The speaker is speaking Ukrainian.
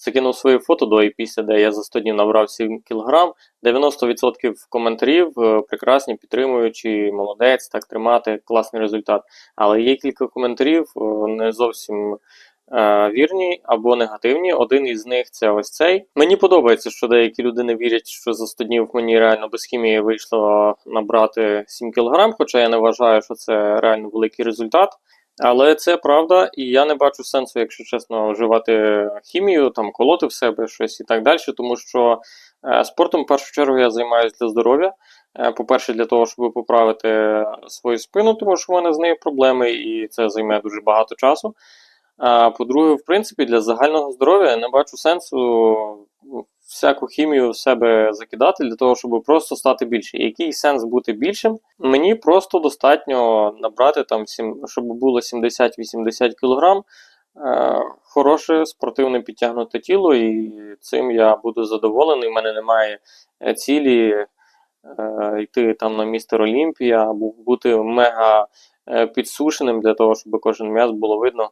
закинув свої фото до і після, де я за 100 днів набрав 7 кг. 90% коментарів е, прекрасні, підтримуючи, молодець, так тримати, класний результат. Але є кілька коментарів е, не зовсім е, вірні або негативні. Один із них це ось цей. Мені подобається, що деякі люди не вірять, що за 100 днів мені реально без хімії вийшло набрати 7 кг, хоча я не вважаю, що це реально великий результат. Але це правда, і я не бачу сенсу, якщо чесно, вживати хімію, там колоти в себе щось і так далі, тому що е, спортом в першу чергу я займаюся для здоров'я. Е, По-перше, для того, щоб поправити свою спину, тому що в мене з нею проблеми, і це займе дуже багато часу. А по-друге, в принципі, для загального здоров'я я не бачу сенсу всяку хімію в себе закидати для того, щоб просто стати більше. Який сенс бути більшим? Мені просто достатньо набрати там, сім- щоб було 70-80 кг. Е, хороше спортивне підтягнуте тіло, і цим я буду задоволений. У мене немає е, цілі е, йти там на містер Олімпія або бути мега підсушеним для того, щоб кожен м'яз було видно.